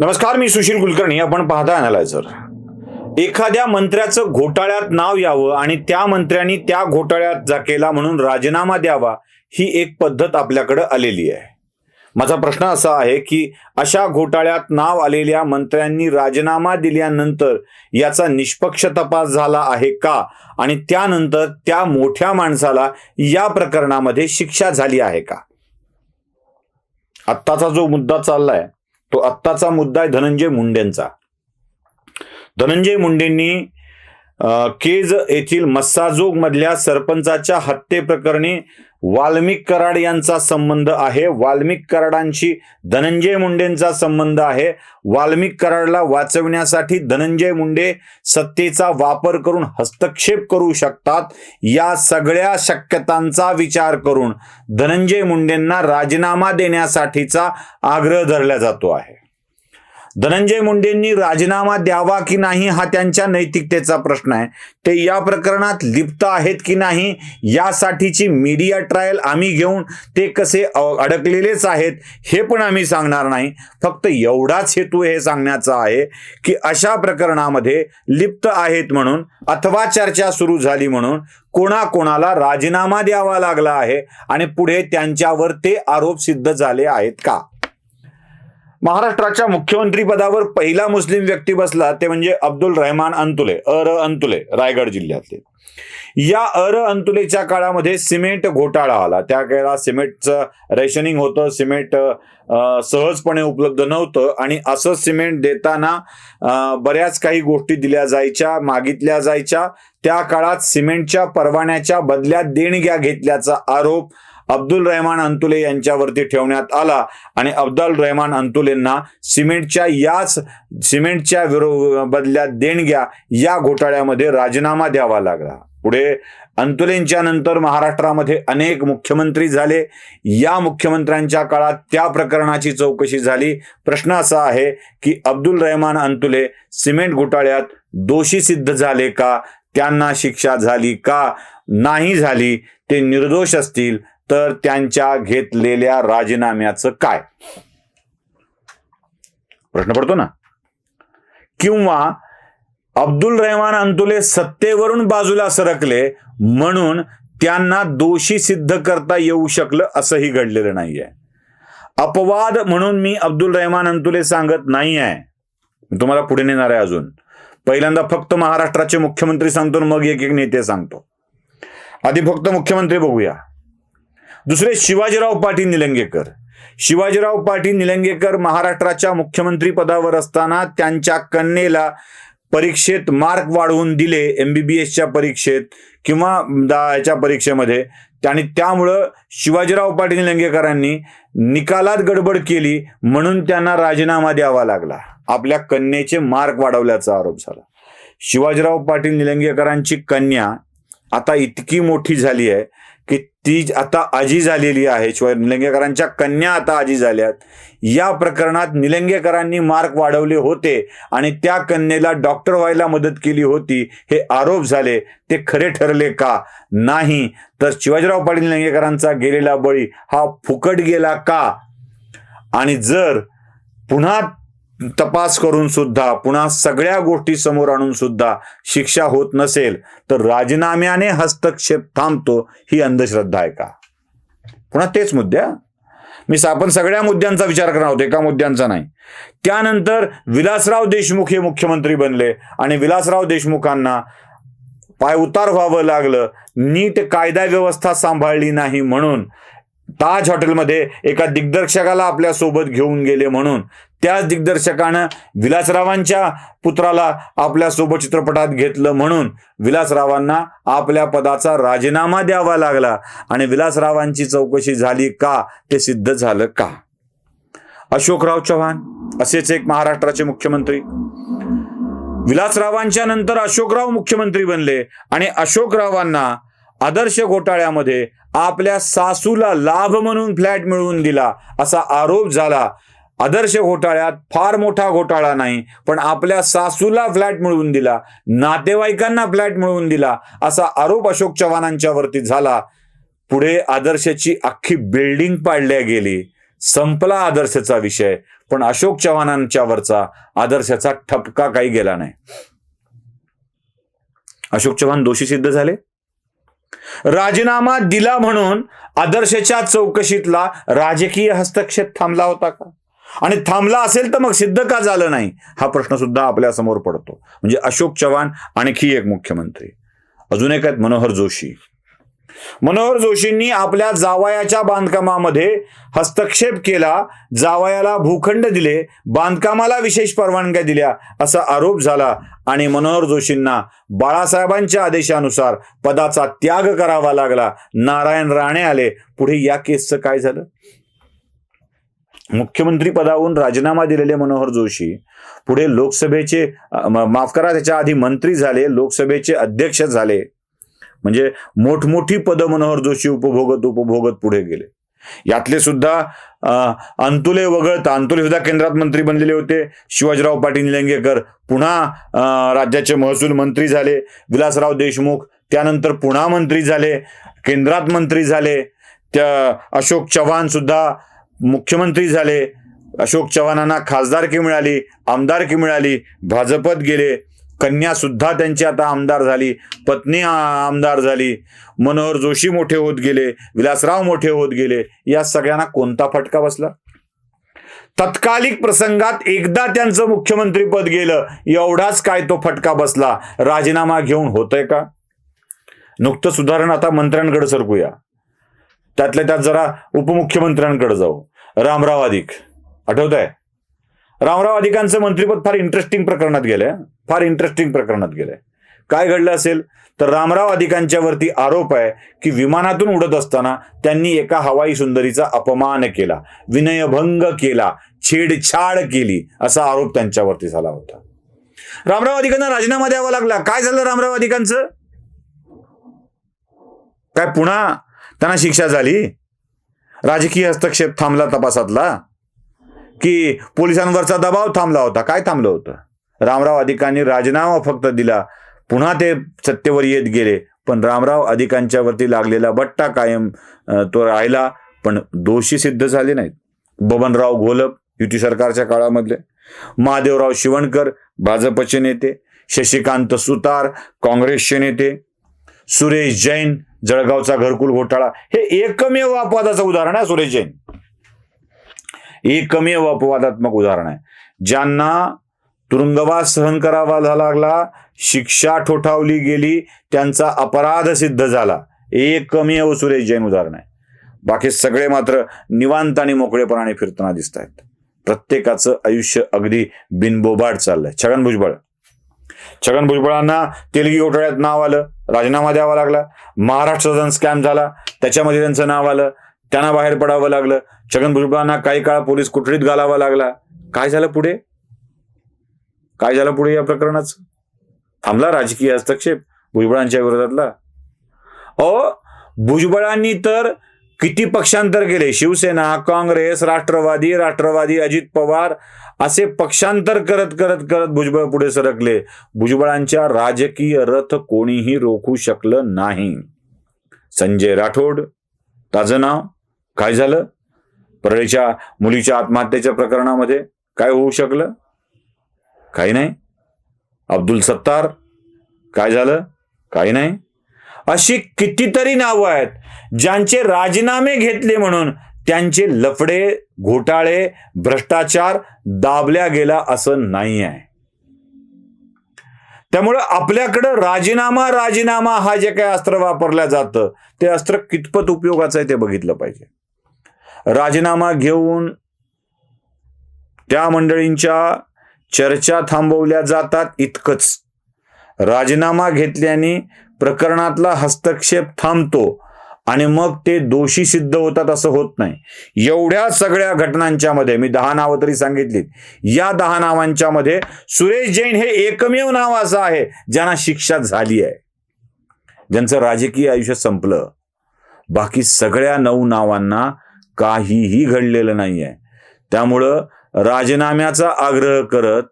नमस्कार मी सुशील कुलकर्णी. आपण पाहता अनालायझर एखाद्या मंत्र्याचं घोटाळ्यात नाव यावं आणि त्या मंत्र्यांनी त्या घोटाळ्यात जा केला म्हणून राजीनामा द्यावा ही एक पद्धत आपल्याकडे आलेली आहे. माझा प्रश्न असा आहे की अशा घोटाळ्यात नाव आलेल्या मंत्र्यांनी राजीनामा दिल्यानंतर याचा निष्पक्ष तपास झाला आहे का? आणि त्यानंतर त्या मोठ्या माणसाला या प्रकरणामध्ये शिक्षा झाली आहे का? आत्ताचा जो मुद्दा चाललाय तो आत्ताचा मुद्दा आहे धनंजय मुंडेंचा. धनंजय मुंडेंनी केज येथील मस्साजोग मधल्या सरपंचाच्या हत्येप्रकरणी वाल्मिक कराड यांचा संबंध आहे. वाल्मिक कराडांशी धनंजय मुंडेंचा संबंध आहे. वाल्मिक कराडला वाचवण्यासाठी धनंजय मुंडे सत्तेचा वापर करून हस्तक्षेप करू शकतात. या सगळ्या शक्यतांचा विचार करून धनंजय मुंडेंना राजीनामा देण्यासाठीचा आग्रह धरला जातो आहे. धनंजय मुंडेंनी राजीनामा द्यावा की नाही हा त्यांच्या नैतिकतेचा प्रश्न आहे. ते या प्रकरणात लिप्त आहेत की नाही यासाठीची मीडिया ट्रायल आम्ही घेऊन ते कसे अडकलेलेच आहेत हे पण आम्ही सांगणार नाही. फक्त एवढाच हेतू हे सांगण्याचा आहे की अशा प्रकरणामध्ये लिप्त आहेत म्हणून अथवा चर्चा सुरू झाली म्हणून कोणाकोणाला राजीनामा द्यावा लागला आहे आणि पुढे त्यांच्यावर ते आरोप सिद्ध झाले आहेत का? महाराष्ट्राच्या मुख्यमंत्री पदावर पहिला मुस्लिम व्यक्ती बसला ते म्हणजे अब्दुल रहमान अंतुले अर अंतुले रायगड जिल्ह्यातले. या अर अंतुलेच्या काळामध्ये सिमेंट घोटाळा आला. त्या काळात सिमेंटचं रेशनिंग होतं सिमेंट सहजपणे उपलब्ध नव्हतं आणि असं सिमेंट देताना बऱ्याच काही गोष्टी दिल्या जायच्या मागितल्या जायच्या. त्या काळात सिमेंटच्या परवान्याच्या बदल्यात देणग्या घेतल्याचा आरोप अब्दुल रहमान अंतुले यांच्यावरती ठेवण्यात आला आणि अब्दुल रहमान अंतुलेंना सिमेंटच्या याच सिमेंटच्या विरो बदल्यात देणग्या या घोटाळ्यामध्ये राजीनामा द्यावा लागला. पुढे अंतुलेंच्या नंतर महाराष्ट्रामध्ये अनेक मुख्यमंत्री झाले. या मुख्यमंत्र्यांच्या काळात त्या प्रकरणाची चौकशी झाली. प्रश्न असा आहे की अब्दुल रहमान अंतुले सिमेंट घोटाळ्यात दोषी सिद्ध झाले का? त्यांना शिक्षा झाली का? नाही झाली. ते निर्दोष असतील. तर त्यांच्या घेतलेल्या राजीनाम्याचं काय? प्रश्न पडतो ना? किंवा अब्दुल रहमान अंतुले सत्तेवरून बाजूला सरकले म्हणून त्यांना दोषी सिद्ध करता येऊ शकलं असंही घडलेलं नाहीये. अपवाद म्हणून मी अब्दुल रहमान अंतुले सांगत नाही आहे मी तुम्हाला पुढे नेणार आहे अजून. पहिल्यांदा फक्त महाराष्ट्राचे मुख्यमंत्री सांगतो आणि मग एक एक नेते सांगतो. आधी फक्त मुख्यमंत्री बघूया. दुसरे शिवाजीराव पाटील निलंगेकर. शिवाजीराव पाटील निलंगेकर महाराष्ट्राच्या मुख्यमंत्री पदावर असताना त्यांच्या कन्येला परीक्षेत मार्क वाढवून दिले एमबीबीएसच्या परीक्षेत किंवा याच्या परीक्षेमध्ये. आणि त्यामुळं शिवाजीराव पाटील निलंगेकरांनी निकालात गडबड केली म्हणून त्यांना राजीनामा द्यावा लागला. आपल्या कन्येचे मार्क वाढवल्याचा आरोप झाला. शिवाजीराव पाटील निलंगेकरांची कन्या आता इतकी मोठी झाली आहे ती आता आजी झालेली आहे शिवाय निलंगेकरांच्या कन्या आता आजी झाल्यात या प्रकरणात निलंगेकरांनी मार्क वाढवले होते आणि त्या कन्येला डॉक्टर व्हायला मदत केली होती हे आरोप झाले. ते खरे ठरले का? नाही. तर शिवाजीराव पाटील निलंगेकरांचा गेलेला बळी हा फुकट गेला का? आणि जर पुन्हा तपास करून सुद्धा पुन्हा सगळ्या गोष्टी समोर आणून सुद्धा शिक्षा होत नसेल तर राजीनाम्याने हस्तक्षेप थांबतो ही अंधश्रद्धा आहे का? पुन्हा तेच मुद्द्या मी आपण सगळ्या मुद्द्यांचा विचार करणार होतो एका मुद्द्यांचा नाही. त्यानंतर विलासराव देशमुख हे मुख्यमंत्री बनले आणि विलासराव देशमुखांना पाय उतार व्हावं लागलं नीट कायदा व्यवस्था सांभाळली नाही म्हणून ताज हॉटेलमध्ये एका दिग्दर्शकाला आपल्यासोबत घेऊन गेले म्हणून. त्याच दिग्दर्शकानं विलासरावांच्या पुत्राला आपल्यासोबत चित्रपटात घेतलं म्हणून विलासरावांना आपल्या पदाचा राजीनामा द्यावा लागला. आणि विलासरावांची चौकशी झाली का? ते सिद्ध झालं का? अशोकराव चव्हाण असेच एक महाराष्ट्राचे मुख्यमंत्री. विलासरावांच्या नंतर अशोकराव मुख्यमंत्री बनले आणि अशोकरावांना आदर्श घोटाळ्यामध्ये आपल्या सासूला लाभ म्हणून फ्लॅट मिळवून दिला असा आरोप झाला. आदर्श घोटाळ्यात फार मोठा घोटाळा नाही पण आपल्या सासूला फ्लॅट मिळवून दिला नातेवाईकांना फ्लॅट मिळवून दिला असा आरोप अशोक चव्हाणांच्या वरती झाला. पुढे आदर्शची अख्खी बिल्डिंग पाडल्या गेली. संपला आदर्शचा विषय पण अशोक चव्हाणांच्यावरचा आदर्शाचा ठपका काही गेला नाही. अशोक चव्हाण दोषी सिद्ध झाले? राजीनामा दिला म्हणून आदर्शच्या चौकशीतला राजकीय हस्तक्षेप थांबला होता का? आणि थांबला असेल तर मग सिद्ध का झालं नाही? हा प्रश्न सुद्धा आपल्यासमोर पडतो. म्हणजे अशोक चव्हाण आणखी एक मुख्यमंत्री. अजून एक आहेत मनोहर जोशी. मनोहर जोशींनी आपल्या जावयाच्या बांधकामामध्ये हस्तक्षेप केला जावयाला भूखंड दिले बांधकामाला विशेष परवानग्या दिल्या असा आरोप झाला आणि मनोहर जोशींना बाळासाहेबांच्या आदेशानुसार पदाचा त्याग करावा लागला. नारायण राणे आले. पुढे या केसचं काय झालं? मुख्यमंत्री पदावरून राजीनामा दिलेले मनोहर जोशी. पुढे लोकसभेचे माफ करा त्याच्या आधी मंत्री झाले लोकसभेचे अध्यक्ष झाले. म्हणजे मोठमोठी पदं मनोहर जोशी उपभोगत उपभोगत पुढे गेले. यातले सुद्धा अंतुले वगळता अंतुले सुद्धा केंद्रात मंत्री बनलेले होते. शिवाजीराव पाटील निलंगेकर पुन्हा राज्याचे महसूल मंत्री झाले. विलासराव देशमुख त्यानंतर पुन्हा मंत्री झाले. केंद्रात मंत्री झाले. त्या अशोक चव्हाण सुद्धा मुख्यमंत्री झाले. अशोक चव्हाणांना खासदारकी मिळाली आमदारकी मिळाली भाजपत गेले. कन्या सुद्धा त्यांची आता आमदार झाली पत्नी आमदार झाली मनोहर जोशी मोठे होत गेले विलासराव मोठे होत गेले या सगळ्यांना कोणता फटका बसला? तत्कालिक प्रसंगात एकदा त्यांचं मुख्यमंत्री पद गेलं एवढाच काय तो फटका बसला? राजीनामा घेऊन होतंय का? नुकतं सुधारण आता मंत्र्यांकडे सरकूया. त्यातल्या त्यात जरा उपमुख्यमंत्र्यांकडे जाऊ. रामराव अधिक आठवत आहे रामराव अधिकांचं मंत्रिपद फार इंटरेस्टिंग प्रकरणात गेलंय. फार इंटरेस्टिंग प्रकरणात गेलंय. काय घडलं असेल? तर रामराव अधिकांच्या वरती आरोप आहे की विमानातून उडत असताना त्यांनी एका हवाई सुंदरीचा अपमान केला विनयभंग केला छेडछाड केली असा आरोप त्यांच्यावरती झाला होता. रामराव अधिकांना राजीनामा द्यावा लागला. काय झालं रामराव अधिकांचं काय पुन्हा त्यांना शिक्षा झाली? राजकीय हस्तक्षेप थांबला तपासातला? की पोलिसांवरचा दबाव थांबला होता. काय थांबलं होतं? रामराव अधिकांनी राजीनामा फक्त दिला. पुन्हा ते सत्तेवर येत गेले. पण रामराव अधिकांच्या वरती लागलेला बट्टा कायम तो राहिला. पण दोषी सिद्ध झाले नाहीत. बबनराव घोलप युती सरकारच्या काळामधले. महादेवराव शिवणकर भाजपचे नेते. शशिकांत सुतार काँग्रेसचे नेते. सुरेश जैन जळगावचा घरकुल घोटाळा. हे एकमेव अपवादाचं उदाहरण आहे सुरेश जैन. एकमेव अपवादात्मक उदाहरण आहे. ज्यांना तुरुंगवास सहन करावा लागला शिक्षा ठोठावली गेली त्यांचा अपराध सिद्ध झाला. एकमेव हो सुरेश जैन उदाहरण आहे. बाकी सगळे मात्र निवांत आणि मोकळेपणाने फिरताना दिसत आहेत. प्रत्येकाचं आयुष्य अगदी बिनबोबाट चाललंय. छगन भुजबळ. छगन भुजबळांना तेलगी घोटाळ्यात नाव आलं राजीनामा द्यावा लागला महाराष्ट्र सदन स्कॅम झाला त्याच्यामध्ये त्यांचं नाव आलं त्यांना बाहेर पडावं लागलं छगन भुजबळांना काही काळ पोलीस कोठडीत घालावा लागला. काय झालं पुढे? काय झालं पुढे या प्रकरणाचं? थांबला राजकीय हस्तक्षेप भुजबळांच्या विरोधातला? अ भुजबळांनी तर किती पक्षांतर केले? शिवसेना काँग्रेस राष्ट्रवादी राष्ट्रवादी अजित पवार असे पक्षांतर करत करत करत भुजबळ पुढे सरकले. भुजबळांच्या राजकीय रथ कोणीही रोखू शकलं नाही. संजय राठोड ताजं नाव. काय झालं? परळीच्या मुलीच्या आत्महत्येच्या प्रकरणामध्ये काय होऊ शकलं? काही नाही. अब्दुल सत्तार काय झालं? काही नाही. अशी कितीतरी नावं आहेत ज्यांचे राजीनामे घेतले म्हणून त्यांचे लफडे घोटाळे भ्रष्टाचार दाबल्या गेला असं नाही आहे त्यामुळं आपल्याकडं राजीनामा राजीनामा हा जे काही अस्त्र वापरलं जातं ते अस्त्र कितपत उपयोगाचं आहे ते बघितलं पाहिजे. राजीनामा घेऊन त्या मंडळींच्या चर्चा थांबवल्या जातात इतकंच. राजीनामा घेतल्याने प्रकरणातला हस्तक्षेप थांबतो आणि मग ते दोषी सिद्ध होतात असं होत नाही. एवढ्या सगळ्या घटनांच्या मध्ये मी दहा नावं तरी सांगितलीत. या दहा नावांच्या मध्ये सुरेश जैन हे एकमेव नाव असं आहे ज्यांना शिक्षा झाली आहे. ज्यांचं राजकीय आयुष्य संपलं. बाकी सगळ्या नऊ नावांना काहीही घडलेलं नाही आहे त्यामुळं राजीनाम्याचा आग्रह करत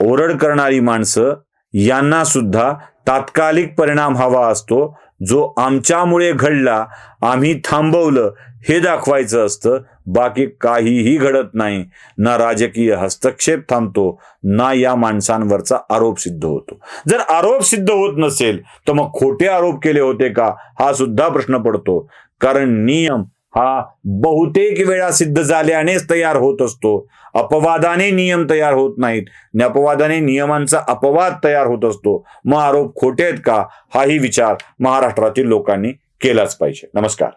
ओरड करणारी माणसं यांना सुद्धा तात्कालिक परिणाम हवा असतो. जो आमच्यामुळे घडला आम्ही थांबवलं हे दाखवायचं असतं. बाकी काहीही घडत नाही. ना राजकीय हस्तक्षेप थांबतो ना या माणसांवरचा आरोप सिद्ध होतो. जर आरोप सिद्ध होत नसेल तर मग खोटे आरोप केले होते का? हा सुद्धा प्रश्न पडतो. कारण नियम हा बहुतेक वेळा सिद्ध झाल्यानेच तयार होत असतो. अपवादाने नियम तयार होत नाहीत. आणि अपवादाने नियमांचा अपवाद तयार होत असतो. मग आरोप खोटे आहेत का? हाही विचार महाराष्ट्रातील लोकांनी केलाच पाहिजे. नमस्कार.